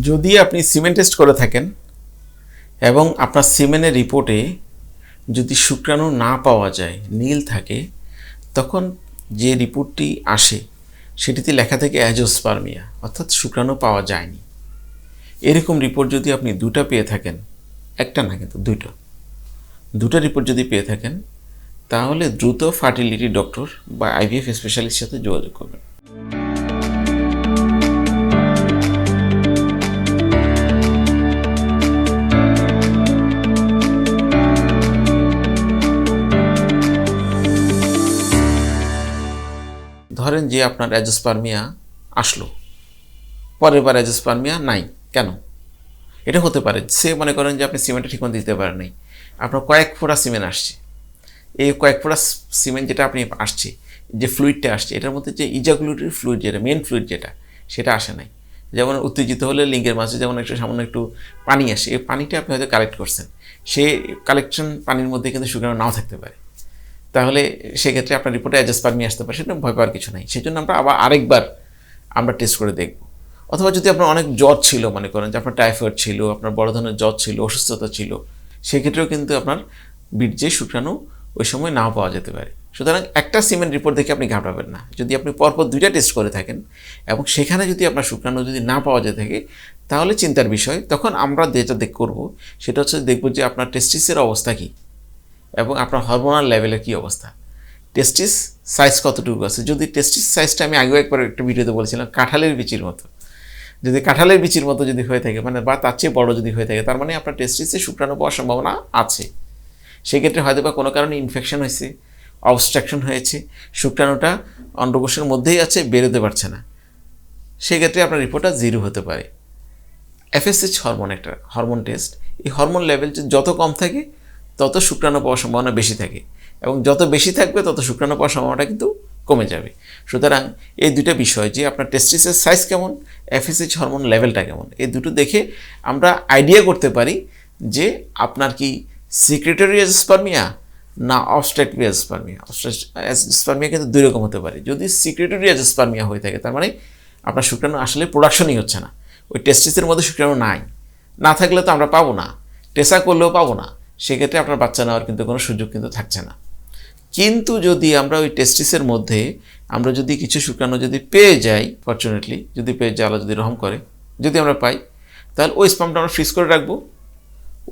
যদি আপনি cement test করে থাকেন এবং আপনার সিমেন্টের রিপোর্টে যদি শুক্রাণু না পাওয়া যায়, নীল থাকে, তখন যে রিপোর্টটি আসে, সেটিতে লেখা থাকে অ্যাজোস্পার্মিয়া অর্থাৎ শুক্রাণু পাওয়া যায়নি। এরকম রিপোর্ট যদি আপনি দুটা পেয়ে থাকেন, একটা না কিন্তু দুটো দুটো রিপোর্ট যদি পেয়ে থাকেন, তাহলে দ্রুত ফার্টিলিটি ডক্টর বা আইভিএফ স্পেশালিস্টের সাথে যোগাযোগ করবেন। ধরেন যে আপনার অ্যাজোস্পার্মিয়া আসলো, পরের বার অ্যাজোস্পার্মিয়া নাই, কেন? এটা হতে পারে, সে মনে করেন যে আপনি সিমেন্টটা ঠিক মতো দিতে পারেন নাই আপনার কয়েক ফোঁটা সিমেন্ট আসছে। এই কয়েক ফোঁটা সিমেন্ট যেটা আপনি আসছে, যে ফ্লুইডটা আসছে, এটার মধ্যে যে ইজাগুলেটরি ফ্লুইড যেটা মেন ফ্লুইড যেটা, সেটা আসে নাই। যেমন উত্তেজিত হলে লিঙ্গের মাঝে যেমন একটু সামান্য একটু পানি আসে, এই পানিটা আপনি হয়তো কালেক্ট করছেন, সেই কালেকশন পানির মধ্যে কিন্তু শুকনো নাও থাকতে পারে। তাহলে সেক্ষেত্রে আপনার রিপোর্টে অ্যাজেসপার্মি আসতে পারে সেটা ভয় পাওয়ার কিছু নাই। সেই জন্য আমরা আবার আরেকবার আমরা টেস্ট করে দেখব। অথবা যদি আপনার অনেক জ্বর ছিল, মনে করেন যে আপনার টাইফয়েড ছিল, আপনার বড় ধরনের জ্বর ছিল, অসুস্থতা ছিল, সেক্ষেত্রেও কিন্তু আপনার বীর্যে শুক্রাণু, ওই সময় নাও পাওয়া যেতে পারে। সুতরাং একটা সিমেন্ট রিপোর্ট দেখে আপনি ঘাবড়াবেন না। যদি আপনি পরপর দুইটা টেস্ট করে থাকেন এবং সেখানে যদি আপনার শুক্রাণু যদি না পাওয়া যেতে থাকে, তাহলে চিন্তার বিষয়। তখন আমরা যেটা দেখ, করব, সেটা হচ্ছে দেখব যে আপনার টেস্টিসের অবস্থা কী। এবং আপনার হরমোনাল লেভেলের কী অবস্থা? টেস্টিস সাইজ কতটুকু আছে? যদি টেস্টিস সাইজটা আমি আগেও একবার একটা ভিডিওতে বলেছিলাম, কাঁঠালের বিচির মতো। যদি কাঁঠালের বিচির মতো যদি হয়ে থাকে মানে বা তার চেয়ে বড় যদি হয়ে থাকে, তার মানে আপনার টেস্টিসে শুক্রাণু পাওয়ার সম্ভাবনা আছে। সেক্ষেত্রে হয়তো বা কোনো কারণে ইনফেকশন হয়েছে অবস্ট্রাকশন হয়েছে, শুক্রাণুটা অন্ডকোষের মধ্যেই আছে, বেরোতে পারছে না। সেক্ষেত্রে আপনার রিপোর্টটা জিরো হতে পারে। এফএসএইচ হরমোন একটা হরমোন টেস্ট এই হরমোন লেভেল যত কম থাকে তত শুক্রাণু পাওয়ার সম্ভাবনা বেশি থাকে এবং যত বেশি থাকবে তত শুক্রাণু পাওয়ার সম্ভাবনাটা কিন্তু কমে যাবে। সুতরাং এই দুটো বিষয় যে আপনার টেস্টিসের সাইজ কেমন এফএসএইচ হরমোন লেভেলটা কেমন, এই দুটো দেখে আমরা আইডিয়া করতে পারি যে আপনার কি সিক্রেটারি স্পার্মিয়া না অবস্ট্রাকটিভ স্পার্মিয়া স্পার্মিয়া কিন্তু দুই রকম হতে পারে। যদি সিক্রেটারি স্পার্মিয়া হয়ে থাকে, তার মানে আপনার শুক্রাণু আসলে প্রোডাকশনই হচ্ছে না। ওই টেস্টিসের মধ্যে শুক্রাণু নাই। না থাকলে তো আমরা পাবো না। টেসা করলেও পাবো না। সেক্ষেত্রে আপনার বাচ্চা নেওয়ার কিন্তু কোনো সুযোগ কিন্তু থাকছে না। কিন্তু যদি আমরা ওই টেস্টিসের মধ্যে আমরা যদি কিছু শুক্রাণু যদি পেয়ে যাই ফর্চুনেটলি যদি পেয়ে যায় আল্লাহ যদি রহম করে, যদি আমরা পাই, তাহলে ওই স্পামটা আমরা ফ্রিজ করে রাখব।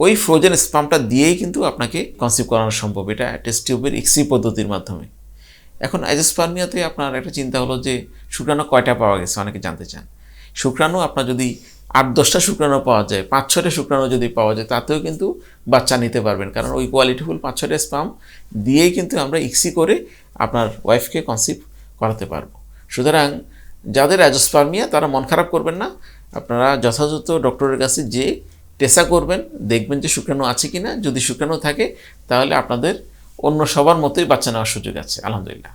ওই ফ্রোজেন স্পামটা দিয়েই কিন্তু আপনাকে কনসিভ করানো সম্ভব। এটা টেস্ট টিউবের ইক্সি পদ্ধতির মাধ্যমে। এখন অ্যাজোস্পার্মিয়াতে আপনার একটা চিন্তা হলো যে শুক্রাণু কয়টা পাওয়া গেছে, অনেকে জানতে চান। শুক্রাণু আপনার যদি আট, দশটা শুক্রাণু পাওয়া যায়, পাঁচ, ছটা শুক্রাণু যদি পাওয়া যায়, তাতেও কিন্তু বাচ্চা নিতে পারবেন। কারণ ওই কোয়ালিটিফুল পাঁচ, ছটা স্পাম দিয়েই কিন্তু আমরা ইক্সি করে আপনার ওয়াইফকে কনসিভ করাতে পারব। সুতরাং যাদের অ্যাজোস্পার্মিয়া তারা মন খারাপ করবেন না। আপনারা যথাযথ ডক্টরের কাছে যে টেসা করবেন, দেখবেন যে শুক্রাণু আছে কি না যদি শুক্রাণু থাকে, তাহলে আপনাদের অন্য সবার মতোই বাচ্চা নেওয়ার সুযোগ আছে। আলহামদুলিল্লাহ।